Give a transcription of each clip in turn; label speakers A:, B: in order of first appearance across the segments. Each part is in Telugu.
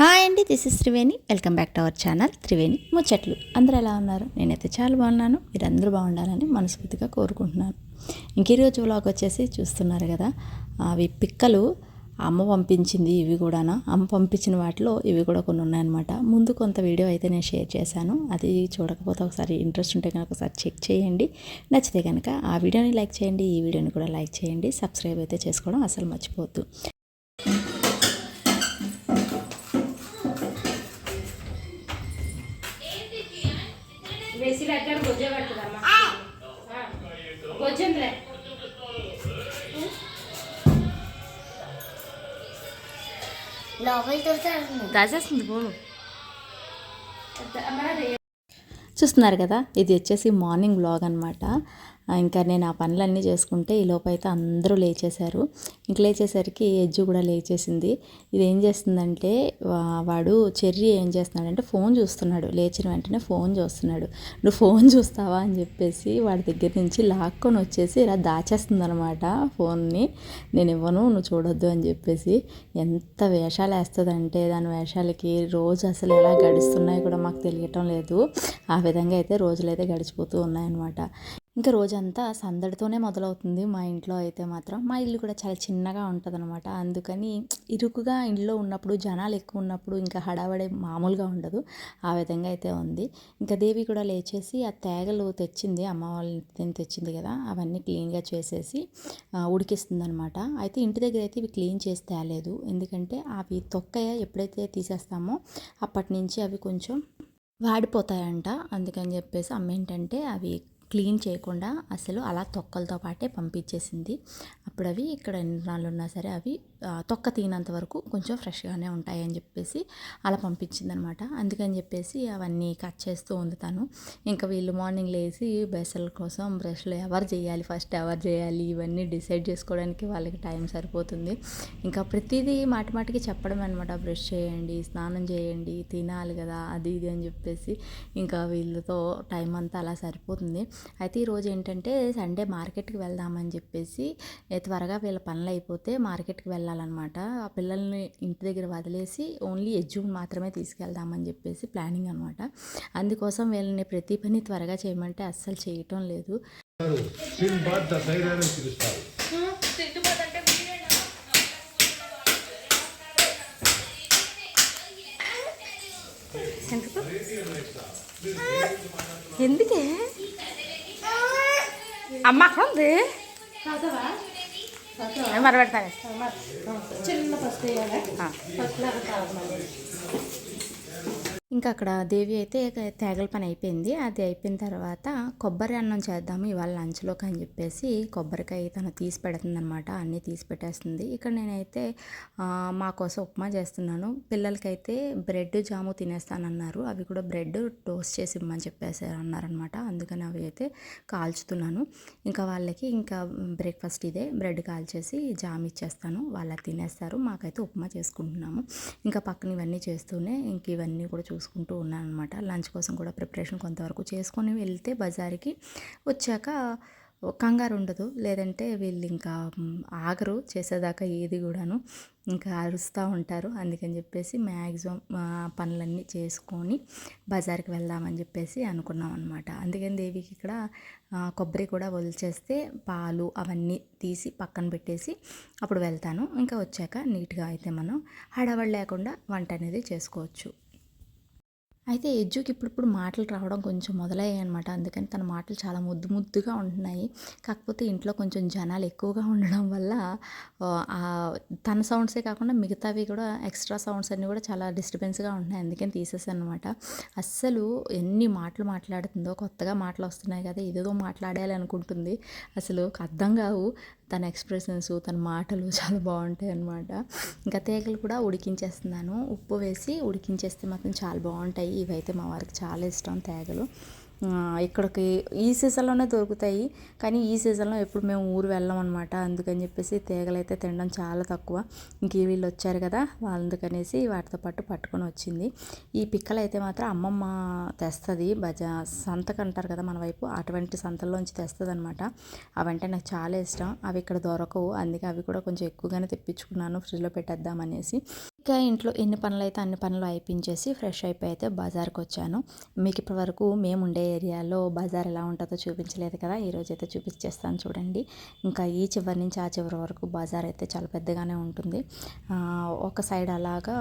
A: హాయ్ అండి this is Triveni. Welcome back to our channel Triveni ముచ్చట్లు. అందరూ ఎలా ఉన్నారు? నేనైతే చాలా బాగున్నాను. మీరు అందరూ బాగుండాలని మనస్ఫూర్తిగా కోరుకుంటున్నాను. ఇంక ఈరోజు వ్లాగ్ వచ్చేసి చూస్తున్నారు కదా అవి పిక్కలు అమ్మ పంపించింది ఇవి కూడానా? అమ్మ పంపించిన వాటిలో ఇవి కూడా కొన్ని ఉన్నాయన్నమాట. ముందు కొంత వీడియో అయితే నేను షేర్ చేశాను. అది చూడకపోతే ఒకసారి ఇంట్రెస్ట్ ఉంటే కనుక ఒకసారి చెక్ చేయండి. నచ్చితే కనుక ఆ వీడియోని లైక్ చేయండి ఈ వీడియోని కూడా లైక్ చేయండి. సబ్స్క్రైబ్ అయితే చేసుకోవడం అసలు మర్చిపోవద్దు. దాచేస్తుంది ఫోను
B: మనది
A: చూస్తున్నారు కదా? ఇది వచ్చేసి మార్నింగ్ వ్లాగ్ అనమాట ఇంకా నేను ఆ పనులన్నీ చేసుకుంటే ఈ లోపైతే అందరూ లేచేశారు. ఇంక లేచేసరికి ఎజ్జు కూడా లేచేసింది. ఇది ఏం చేస్తుందంటే వాడు చెర్రీ ఏం చేస్తున్నాడంటే ఫోన్ చూస్తున్నాడు. లేచిన వెంటనే ఫోన్ చూస్తున్నాడు. నువ్వు ఫోన్ చూస్తావా? అని చెప్పేసి వాడి దగ్గర నుంచి లాక్కొని వచ్చేసి ఇలా దాచేస్తుంది అనమాట ఫోన్ని. నేను ఇవ్వను నువ్వు చూడొద్దు అని చెప్పేసి ఎంత వేషాలు వేస్తుందంటే దాని వేషాలకి రోజు అసలు ఎలా గడుస్తున్నాయో కూడా మాకు తెలియటం లేదు. ఆ విధంగా అయితే రోజులైతే గడిచిపోతూ ఉన్నాయన్నమాట. ఇంకా రోజంతా సందడితోనే మొదలవుతుంది మా ఇంట్లో అయితే మాత్రం. మా ఇల్లు కూడా చాలా చిన్నగా ఉంటుంది అనమాట అందుకని ఇరుకుగా ఇంట్లో ఉన్నప్పుడు జనాలు ఎక్కువ ఉన్నప్పుడు ఇంకా హడావడి మామూలుగా ఉండదు. ఆ విధంగా అయితే ఉంది. ఇంకా దేవి కూడా లేచేసి ఆ తేగలు తెచ్చింది అమ్మ వాళ్ళని తెచ్చింది కదా అవన్నీ క్లీన్గా చేసేసి ఉడికిస్తుంది అనమాట అయితే ఇంటి దగ్గర అయితే ఇవి క్లీన్ చేసి తేలేదు. ఎందుకంటే అవి తొక్క ఎప్పుడైతే తీసేస్తామో అప్పటి నుంచి అవి కొంచెం వాడిపోతాయంట. అందుకని చెప్పేసి అమ్మ ఏంటంటే అవి క్లీన్ చేయకుండా అసలు అలా తొక్కలతో పాటే పంపించేసింది. అప్పుడు అవి ఇక్కడ ఎన్ని నాళ్ళు ఉన్నా సరే అవి తొక్క తీనంత వరకు కొంచెం ఫ్రెష్గానే ఉంటాయి అని చెప్పేసి అలా పంపించింది అనమాట అందుకని చెప్పేసి అవన్నీ కట్ చేస్తూ ఉండుతాను. ఇంకా వీళ్ళు మార్నింగ్ లేచి బెసల కోసం బ్రష్లు ఎవరు చేయాలి ఫస్ట్ ఎవరు చేయాలి ఇవన్నీ డిసైడ్ చేసుకోవడానికి వాళ్ళకి టైం సరిపోతుంది. ఇంకా ప్రతిదీ మాటి మాటికి చెప్పడం అనమాట బ్రష్ చేయండి స్నానం చేయండి తినాలి కదా అది ఇది అని చెప్పేసి. ఇంకా వీళ్ళతో టైం అంతా అలా సరిపోతుంది. అయితే ఈరోజు ఏంటంటే సండే మార్కెట్కి వెళ్దామని చెప్పేసి త్వరగా వీళ్ళ పనులు అయిపోతే మార్కెట్కి వెళ్ళాలన్నమాట. ఆ పిల్లల్ని ఇంటి దగ్గర వదిలేసి ఓన్లీ ఎజ్జుని మాత్రమే తీసుకెళ్దామని చెప్పేసి ప్లానింగ్ అనమాట అందుకోసం వీళ్ళని ప్రతి పని త్వరగా చేయమంటే అస్సలు చేయటం లేదు. ఎందుకే? అమ్మ అక్కడ ఉంది మరి పెడతాను.
B: చిన్న ఫస్ట్ ఫస్ట్
A: ఇంకా అక్కడ దేవి అయితే తేగల పని అయిపోయింది. అది అయిపోయిన తర్వాత కొబ్బరి అన్నం చేద్దాము ఇవాళ లంచ్లోకి అని చెప్పేసి కొబ్బరికాయ తను తీసి పెడుతుందనమాట అన్నీ తీసి పెట్టేస్తుంది. ఇక్కడ నేనైతే మా కోసం ఉప్మా చేస్తున్నాను. పిల్లలకైతే బ్రెడ్ జాము తినేస్తానన్నారు. అవి కూడా బ్రెడ్ టోస్ట్ చేసి ఇమ్మని చెప్పేసి అన్నారనమాట అందుకని అవి అయితే కాల్చుతున్నాను. ఇంకా వాళ్ళకి ఇంకా బ్రేక్ఫాస్ట్ ఇదే. బ్రెడ్ కాల్చేసి జామ్ ఇచ్చేస్తాను. వాళ్ళు తినేస్తారు. మాకైతే ఉప్మా చేసుకుంటున్నాము. ఇంకా పక్కన ఇవన్నీ చేస్తూనే ఇంక ఇవన్నీ కూడా చూసుకుంటాను చేసుకుంటూ ఉన్నాను అనమాట లంచ్ కోసం కూడా ప్రిపరేషన్ కొంతవరకు చేసుకొని వెళ్తే బజార్కి వచ్చాక కంగారు ఉండదు. లేదంటే వీళ్ళు ఇంకా ఆగరు. చేసేదాకా ఏది కూడాను ఇంకా అరుస్తూ ఉంటారు. అందుకని చెప్పేసి మ్యాక్సిమం పనులన్నీ చేసుకొని బజార్కి వెళ్దామని చెప్పేసి అనుకున్నాం అనమాట అందుకని దేవికి ఇక్కడ కొబ్బరి కూడా వదిలిచేస్తే పాలు అవన్నీ తీసి పక్కన పెట్టేసి అప్పుడు వెళ్తాను. ఇంకా వచ్చాక నీట్గా అయితే మనం హడావడి లేకుండా వంట అనేది చేసుకోవచ్చు. అయితే ఎజ్జుకి ఇప్పుడిప్పుడు మాటలు రావడం కొంచెం మొదలయ్యాయి అనమాట అందుకని తన మాటలు చాలా ముద్దు ముద్దుగా ఉంటున్నాయి. కాకపోతే ఇంట్లో కొంచెం జనాలు ఎక్కువగా ఉండడం వల్ల తన సౌండ్సే కాకుండా మిగతావి కూడా ఎక్స్ట్రా సౌండ్స్ అన్నీ కూడా చాలా డిస్టర్బెన్స్గా ఉంటున్నాయి. అందుకని తీసేసాను అనమాట అస్సలు ఎన్ని మాటలు మాట్లాడుతుందో కొత్తగా మాటలు వస్తున్నాయి కదా ఏదేదో మాట్లాడాలి అనుకుంటుంది. అసలు అర్థం కావు. తన ఎక్స్ప్రెషన్స్ తన మాటలు చాలా బాగుంటాయి అన్నమాట. ఇంకా తీగలు కూడా ఉడికించేస్తున్నాను. ఉప్పు వేసి ఉడికించేస్తే మాత్రం చాలా బాగుంటాయి. ఇవైతే మా వారికి చాలా ఇష్టం తేగలు. ఇక్కడికి ఈ సీజన్లోనే దొరుకుతాయి. కానీ ఈ సీజన్లో ఎప్పుడు మేము ఊరు వెళ్ళాం అనమాట అందుకని చెప్పేసి తీగలైతే తినడం చాలా తక్కువ. ఇంక వీళ్ళు వచ్చారు కదా వాళ్ళందుకనేసి వాటితో పాటు పట్టుకొని వచ్చింది. ఈ పిక్కలు అయితే మాత్రం అమ్మమ్మ తెస్తుంది. బజా సంతకు అంటారు కదా మన వైపు అటువంటి సంతల్లోంచి తెస్తుంది అనమాట అవంటే నాకు చాలా ఇష్టం. అవి ఇక్కడ దొరకవు. అందుకే అవి కూడా కొంచెం ఎక్కువగానే తెప్పించుకున్నాను. ఫ్రిడ్జ్లో పెట్టేద్దామనేసి. ఇంకా ఇంట్లో ఎన్ని పనులు అయితే అన్ని పనులు అయిపించేసి ఫ్రెష్ అయిపోయి అయితే బజార్కి వచ్చాను మీకు ఇప్పటి వరకు మేము ఉండే ఏరియాలో బజార్ ఎలా ఉంటుందో చూపించలేదు కదా ఈరోజు అయితే చూపించేస్తాను చూడండి. ఇంకా ఈ చివరి నుంచి ఆ చివరి వరకు బజార్ అయితే చాలా పెద్దగానే ఉంటుంది. ఒక సైడ్ అలాగా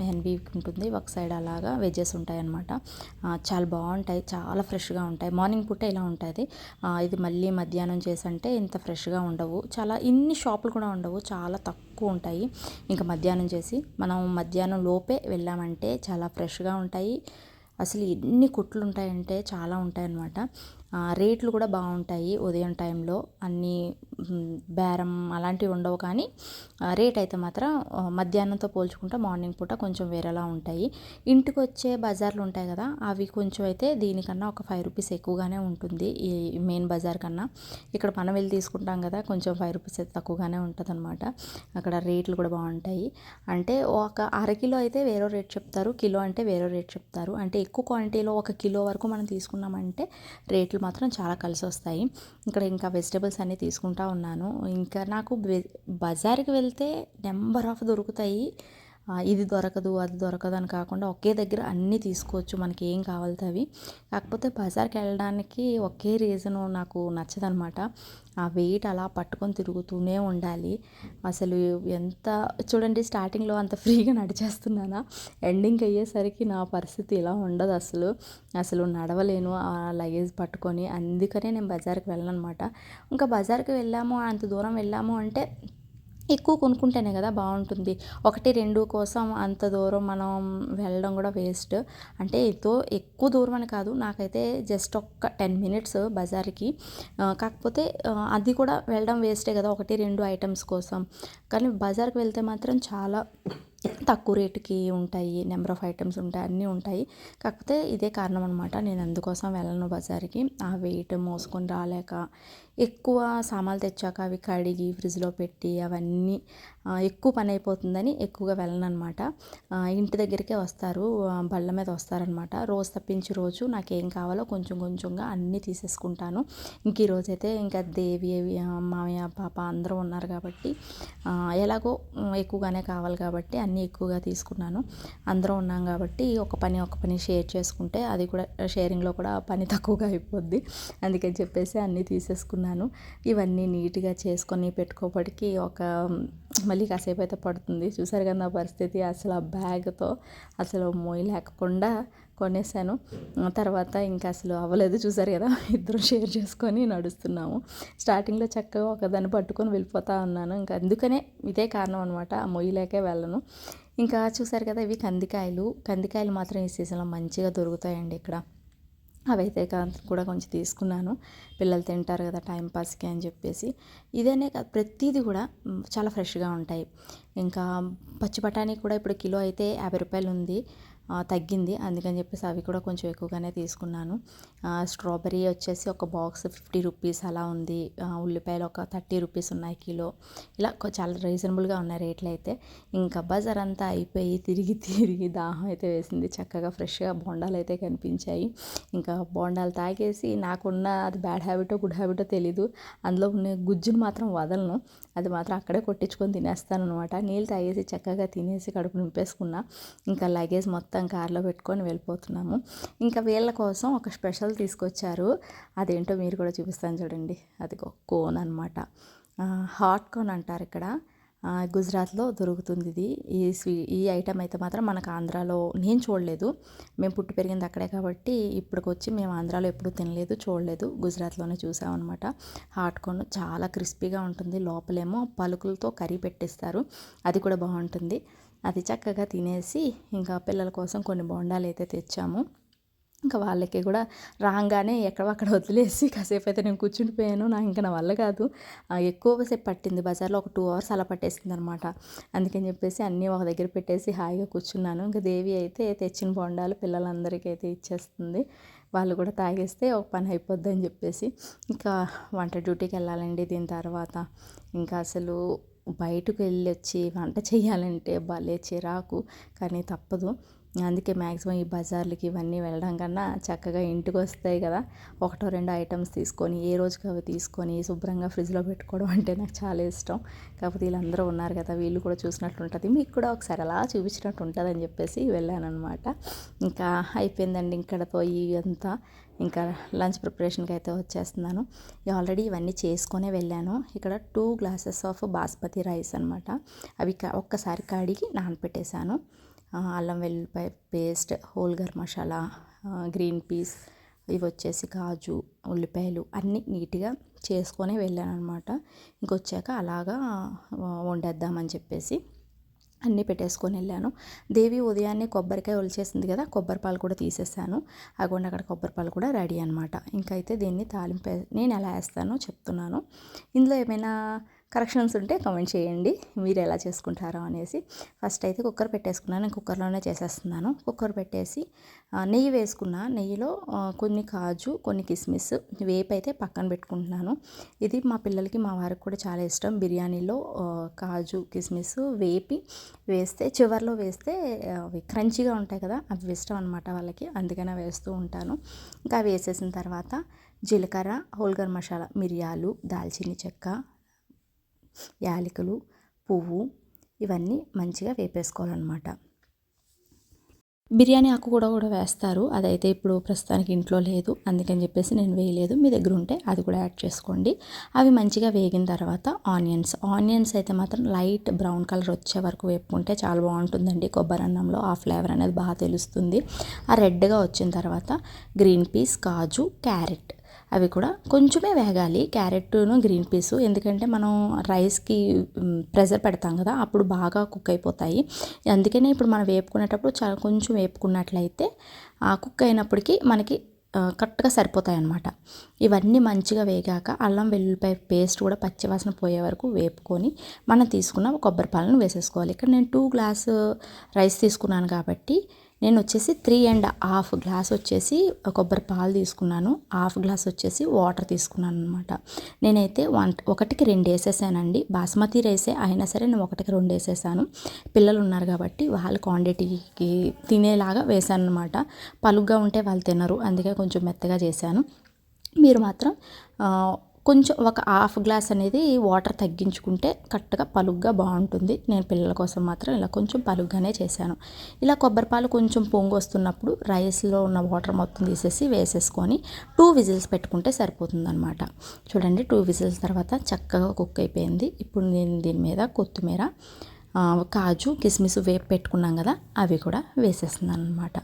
A: మెహన్బీ ఉంటుంది ఒక సైడ్ అలాగా వెజ్జెస్ ఉంటాయన్నమాట. చాలా బాగుంటాయి చాలా ఫ్రెష్గా ఉంటాయి. మార్నింగ్ పూట ఇలా ఉంటుంది. ఇది మళ్ళీ మధ్యాహ్నం చేసి అంటే ఇంత ఫ్రెష్గా ఉండవు. చాలా ఇన్ని షాపులు కూడా ఉండవు చాలా తక్కువ ఉంటాయి. ఇంకా మధ్యాహ్నం చేసి మనం మధ్యాహ్నం లోపే వెళ్ళామంటే చాలా ఫ్రెష్గా ఉంటాయి. అసలు ఎన్ని కుట్లు ఉంటాయంటే చాలా ఉంటాయన్నమాట. రేట్లు కూడా బాగుంటాయి ఉదయం టైంలో. అన్నీ బేరం అలాంటివి ఉండవు కానీ రేట్ అయితే మాత్రం మధ్యాహ్నంతో పోల్చుకుంటే మార్నింగ్ పూట కొంచెం వేరేలా ఉంటాయి. ఇంటికి వచ్చే బజార్లు ఉంటాయి కదా అవి కొంచెం అయితే దీనికన్నా ఒక ఫైవ్ రూపీస్ ఎక్కువగానే ఉంటుంది ఈ మెయిన్ బజార్ కన్నా. ఇక్కడ మనం వెళ్ళి తీసుకుంటాం కదా కొంచెం ఫైవ్ రూపీస్ అయితే తక్కువగానే ఉంటుంది అనమాట అక్కడ రేట్లు కూడా బాగుంటాయి. అంటే ఒక అరకిలో అయితే వేరే రేట్ చెప్తారు కిలో అంటే వేరే రేట్ చెప్తారు. అంటే ఎక్కువ క్వాంటిటీలో ఒక కిలో వరకు మనం తీసుకున్నామంటే రేట్లు మాత్రం చాలా కలిసి వస్తాయి. ఇక్కడ ఇంకా వెజిటేబుల్స్ అన్నీ తీసుకుంటా ఉన్నాను. ఇంకా నాకు బజార్కి వెళ్తే నెంబర్ ఆఫ్ దొరుకుతాయి. ఇది దొరకదు అది దొరకదు అని కాకుండా ఒకే దగ్గర అన్నీ తీసుకోవచ్చు మనకి ఏం కావాలితే అవి కాకపోతే బజార్కి వెళ్ళడానికి ఒకే రీజను నాకు నచ్చదనమాట ఆ వెయిట్ అలా పట్టుకొని తిరుగుతూనే ఉండాలి. అసలు ఎంత చూడండి స్టార్టింగ్లో అంత ఫ్రీగా నడిచేస్తున్నానా? ఎండింగ్ అయ్యేసరికి నా పరిస్థితి ఇలా ఉండదు అసలు. అసలు నడవలేను ఆ లగేజ్ పట్టుకొని. అందుకనే నేను బజార్కి వెళ్ళను అనమాట ఇంకా బజార్కి వెళ్ళాము అంత దూరం వెళ్ళాము అంటే ఎక్కువ కొనుక్కుంటేనే కదా బాగుంటుంది. ఒకటి రెండు కోసం అంత దూరం మనం వెళ్ళడం కూడా వేస్ట్. అంటే ఎంతో ఎక్కువ దూరం అని కాదు నాకైతే జస్ట్ ఒక్క టెన్ మినిట్స్ బజార్కి. కాకపోతే అది కూడా వెళ్ళడం వేస్టే కదా ఒకటి రెండు ఐటమ్స్ కోసం. కానీ బజార్కి వెళ్తే మాత్రం చాలా తక్కువ రేటుకి ఉంటాయి నెంబర్ ఆఫ్ ఐటమ్స్ ఉంటాయి అన్నీ ఉంటాయి. కాకపోతే ఇదే కారణం అనమాట నేను అందుకోసం వెళ్ళను బజార్కి. ఆ వెయిట్ మోసుకొని రాలేక ఎక్కువ సామాన్లు తెచ్చాక అవి కడిగి ఫ్రిడ్జ్లో పెట్టి అవన్నీ ఎక్కువ పని అయిపోతుందని ఎక్కువగా వెళ్ళను అనమాట ఇంటి దగ్గరికే వస్తారు బళ్ళ మీద వస్తారనమాట రోజు తప్పించి రోజు నాకేం కావాలో కొంచెం కొంచెంగా అన్నీ తీసేసుకుంటాను. ఇంక ఈరోజైతే ఇంకా దేవి మామయ్య పాప అందరూ ఉన్నారు కాబట్టి ఎలాగో ఎక్కువగానే కావాలి కాబట్టి అన్నీ ఎక్కువగా తీసుకున్నాను. అందరూ ఉన్నాం కాబట్టి ఒక పని ఒక పని షేర్ చేసుకుంటే అది కూడా షేరింగ్లో కూడా పని తక్కువగా అయిపోద్ది. అందుకని చెప్పేసి అన్నీ తీసేసుకున్నాను. ఇవన్నీ నీట్గా చేసుకొని పెట్టుకోబడికి ఒక మళ్ళీ కాసేపు అయితే పడుతుంది. చూసారు కదా నా పరిస్థితి? అసలు ఆ బ్యాగ్తో అసలు మోయలేకుండా కొనేసాను. తర్వాత ఇంకా అసలు అవ్వలేదు చూసారు కదా? ఇద్దరు షేర్ చేసుకొని నడుస్తున్నాము. స్టార్టింగ్లో చక్కగా ఒకదాన్ని పట్టుకొని వెళ్ళిపోతా ఉన్నాను. ఇంకా అందుకనే ఇదే కారణం అనమాట ఆ మొయ్యలేకే వెళ్ళను. ఇంకా చూసారు కదా ఇవి కందికాయలు. కందికాయలు మాత్రం ఈ సీజన్లో మంచిగా దొరుకుతాయండి ఇక్కడ. అవైతే కూడా కొంచెం తీసుకున్నాను. పిల్లలు తింటారు కదా టైంపాస్కి అని చెప్పేసి. ఇదేనే కాదు ప్రతిదీ కూడా చాలా ఫ్రెష్గా ఉంటాయి. ఇంకా పచ్చి బఠానీ కూడా ఇప్పుడు కిలో అయితే యాభై రూపాయలు ఉంది తగ్గింది. అందుకని చెప్పేసి అవి కూడా కొంచెం ఎక్కువగానే తీసుకున్నాను. స్ట్రాబెరీ స్ట్రాబెర్రీ వచ్చేసి ఒక బాక్స్ ఫిఫ్టీ రూపీస్ అలా ఉంది. ఉల్లిపాయలు ఒక థర్టీ రూపీస్ ఉన్నాయి కిలో. ఇలా చాలా రీజనబుల్గా ఉన్నాయి రేట్లు అయితే. ఇంకా బజార్ అంతా అయిపోయి తిరిగి తిరిగి దాహం అయితే వేసింది. చక్కగా ఫ్రెష్గా బోండాలు అయితే కనిపించాయి. ఇంకా బోండాలు తాగేసి నాకున్న అది బ్యాడ్ హ్యాబిటో గుడ్ హ్యాబిటో తెలీదు. అందులో ఉన్న గుజ్జును మాత్రం వదలను. అది మాత్రం అక్కడే కొట్టించుకొని తినేస్తాను అనమాట నీళ్ళు తాగేసి చక్కగా తినేసి కడుపు నింపేసుకున్నా. ఇంకా లగేజ్ మొత్తం కార్లో పెట్టుకొని వెళ్ళిపోతున్నాము. ఇంకా వీళ్ళ కోసం ఒక స్పెషల్ తీసుకొచ్చారు. అదేంటో మీరు కూడా చూపిస్తాను చూడండి. అది కోన్ అనమాట హాట్ కోన్ అంటారు ఇక్కడ. గుజరాత్లో దొరుకుతుంది ఇది. ఈ స్వీ ఈ ఐటమ్ అయితే మాత్రం మనకు ఆంధ్రాలో నేను చూడలేదు. మేము పుట్టి పెరిగింది అక్కడే కాబట్టి ఇప్పటికొచ్చి మేము ఆంధ్రాలో ఎప్పుడూ తినలేదు చూడలేదు. గుజరాత్లోనే చూసామన్నమాట హాట్ కోన్ చాలా క్రిస్పీగా ఉంటుంది. లోపలేమో పలుకులతో కర్రీ పెట్టిస్తారు. అది కూడా బాగుంటుంది. అది చక్కగా తినేసి ఇంకా పిల్లల కోసం కొన్ని బొండాలు అయితే తెచ్చాము. ఇంకా వాళ్ళకి కూడా రాగానే ఎక్కడో అక్కడ వదిలేసి కాసేపు అయితే నేను కూర్చుండిపోయాను. నా ఇంకా నా వల్ల కాదు. ఎక్కువసేపు పట్టింది. బజార్లో ఒక టూ అవర్స్ అలా పట్టేసింది అనమాట అందుకని చెప్పేసి అన్నీ ఒక దగ్గర పెట్టేసి హాయిగా కూర్చున్నాను. ఇంకా దేవి అయితే తెచ్చిన బొండాలు పిల్లలందరికీ అయితే ఇచ్చేస్తుంది. వాళ్ళు కూడా తాగేస్తే ఒక పని అయిపోద్ది అని చెప్పేసి. ఇంకా వంట డ్యూటీకి వెళ్ళాలండి దీని తర్వాత. ఇంకా అసలు బయటకు వెళ్ళి వచ్చి వంట చేయాలంటే భలే చిరాకు కానీ తప్పదు. అందుకే మ్యాక్సిమం ఈ బజార్లకి ఇవన్నీ వెళ్ళడం కన్నా చక్కగా ఇంటికి వస్తాయి కదా. ఒకటో రెండు ఐటమ్స్ తీసుకొని ఏ రోజుకి అవి తీసుకొని శుభ్రంగా ఫ్రిడ్జ్లో పెట్టుకోవడం అంటే నాకు చాలా ఇష్టం. కాకపోతే వీళ్ళందరూ ఉన్నారు కదా వీళ్ళు కూడా చూసినట్లు ఉంటుంది. మీకు కూడా ఒకసారి అలా చూపించినట్టు ఉంటుంది అని చెప్పేసి వెళ్ళాను అనమాట ఇంకా అయిపోయిందండి ఇక్కడతో ఇదంతా ఇంకా లంచ్ ప్రిపరేషన్కి అయితే వచ్చేస్తున్నాను. ఆల్రెడీ ఇవన్నీ చేసుకునే వెళ్ళాను. ఇక్కడ two glasses of basmati rice అనమాట అవి ఒక్కసారి కడిగి నానపెట్టేశాను. అల్లం వెల్లుల్లిపాయ paste whole garam masala green peas ఇవి వచ్చేసి కాజు ఉల్లిపాయలు అన్నీ నీట్గా చేసుకొని వెళ్ళాను అనమాట ఇంకొచ్చాక అలాగా వండేద్దామని చెప్పేసి అన్నీ పెట్టేసుకొని వెళ్ళాను. దేవి ఉదయాన్నే కొబ్బరికాయ ఒలిచేసింది కదా కొబ్బరి పాలు కూడా తీసేసాను. అగోండి అక్కడ కొబ్బరి పాలు కూడా రెడీ అనమాట ఇంకైతే దీన్ని తాలింపు నేను ఎలా వేస్తానో చెప్తున్నాను. ఇందులో ఏమైనా కరెక్షన్స్ ఉంటే కామెంట్ చేయండి మీరు ఎలా చేసుకుంటారో అనేసి. ఫస్ట్ అయితే కుక్కర్ పెట్టేసుకున్నాను నేను కుక్కర్లోనే చేసేస్తున్నాను. కుక్కర్ పెట్టేసి నెయ్యి వేసుకున్న నెయ్యిలో కొన్ని కాజు కొన్ని కిస్మిస్ వేపు అయితే పక్కన పెట్టుకుంటున్నాను. ఇది మా పిల్లలకి మా వారికి కూడా చాలా ఇష్టం. బిర్యానీలో కాజు కిస్మిస్ వేపి వేస్తే చివర్లో వేస్తే అవి క్రంచీగా ఉంటాయి కదా అవి ఇష్టం అనమాట వాళ్ళకి. అందుకనే వేస్తూ ఉంటాను. ఇంకా అవి వేసేసిన తర్వాత జీలకర్ర హోల్గర్ మసాలా మిరియాలు దాల్చిన చెక్క యాలకులు పువ్వు ఇవన్నీ మంచిగా వేపేసుకోవాలన్నమాట. బిర్యానీ ఆకు కూడా కూడా వేస్తారు. అదైతే ఇప్పుడు ప్రస్తుతానికి ఇంట్లో లేదు. అందుకని చెప్పేసి నేను వేయలేదు. మీ దగ్గర ఉంటే అది కూడా యాడ్ చేసుకోండి. అవి మంచిగా వేగిన తర్వాత ఆనియన్స్. ఆనియన్స్ అయితే మాత్రం లైట్ బ్రౌన్ కలర్ వచ్చే వరకు వేపుకుంటే చాలా బాగుంటుందండి. కొబ్బరి అన్నంలో ఆ ఫ్లేవర్ అనేది బాగా తెలుస్తుంది. ఆ రెడ్గా వచ్చిన తర్వాత గ్రీన్ పీస్ కాజు క్యారెట్ అవి కూడా కొంచెమే వేగాలి. క్యారెట్ను గ్రీన్ పీస్. ఎందుకంటే మనం రైస్కి ప్రెజర్ పెడతాం కదా అప్పుడు బాగా కుక్ అయిపోతాయి. అందుకనే ఇప్పుడు మనం వేపుకునేటప్పుడు చాలా కొంచెం వేపుకున్నట్లయితే ఆ కుక్ అయినప్పటికీ మనకి కరెక్ట్గా సరిపోతాయి అన్నమాట ఇవన్నీ మంచిగా వేగాక అల్లం వెల్లుల్లిపాయ పేస్ట్ కూడా పచ్చివాసన పోయే వరకు వేపుకొని మనం తీసుకున్న కొబ్బరి పాలను వేసేసుకోవాలి. ఇక్కడ నేను టూ గ్లాస్ రైస్ తీసుకున్నాను కాబట్టి నేను వచ్చేసి త్రీ అండ్ హాఫ్ గ్లాస్ వచ్చేసి కొబ్బరి పాలు తీసుకున్నాను. హాఫ్ గ్లాస్ వచ్చేసి వాటర్ తీసుకున్నాను అనమాట నేనైతే వన్ ఒకటికి రెండు వేసేసానండి. బాస్మతి రైసే అయినా సరే నేను ఒకటికి రెండు వేసేసాను. పిల్లలు ఉన్నారు కాబట్టి వాళ్ళ క్వాంటిటీకి తినేలాగా వేసాను అనమాట పలుగ్గా ఉంటే వాళ్ళు తినరు అందుకే కొంచెం మెత్తగా చేశాను. మీరు మాత్రం కొంచెం ఒక హాఫ్ గ్లాస్ అనేది వాటర్ తగ్గించుకుంటే కరెక్ట్గా పలుగ్గా బాగుంటుంది. నేను పిల్లల కోసం మాత్రం ఇలా కొంచెం పలుగ్గానే చేశాను. ఇలా కొబ్బరి పాలు కొంచెం పొంగు వస్తున్నప్పుడు రైస్లో ఉన్న వాటర్ మొత్తం తీసేసి వేసేసుకొని టూ విజిల్స్ పెట్టుకుంటే సరిపోతుందనమాట చూడండి టూ విజిల్స్ తర్వాత చక్కగా కుక్ అయిపోయింది. ఇప్పుడు నేను దీని మీద కొత్తిమీర కాజు కిస్మిస్ వేపు పెట్టుకున్నాం కదా అవి కూడా వేసేస్తున్నాను అనమాట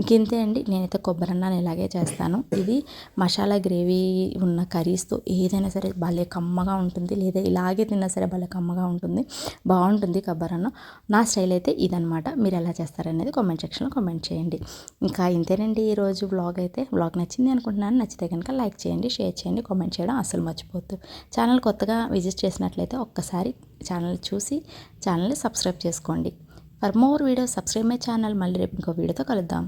A: ఇంకెంతే అండి నేనైతే కొబ్బరి అన్నాను ఇలాగే చేస్తాను. ఇది మసాలా గ్రేవీ ఉన్న కర్రీస్తో ఏదైనా సరే భలే కమ్మగా ఉంటుంది లేదా ఇలాగే తిన్నా సరే భలే కమ్మగా ఉంటుంది బాగుంటుంది కొబ్బరి అన్నం. నా స్టైల్ అయితే ఇదనమాట మీరు ఎలా చేస్తారనేది కామెంట్ సెక్షన్లో కామెంట్ చేయండి. ఇంకా ఇంతేనండి ఈరోజు వ్లాగ్ అయితే. వ్లాగ్ నచ్చింది అనుకుంటున్నాను. నచ్చితే కనుక లైక్ చేయండి షేర్ చేయండి కామెంట్ చేయడం అసలు మర్చిపోద్దు ఛానల్ కొత్తగా విజిట్ చేసినట్లయితే ఒక్కసారి ఛానల్ చూసి ఛానల్ సబ్స్క్రైబ్ చేసుకోండి. For more videos subscribe my channel మళ్ళీ రేపు ఇంకో వీడియోతో కలుద్దాం.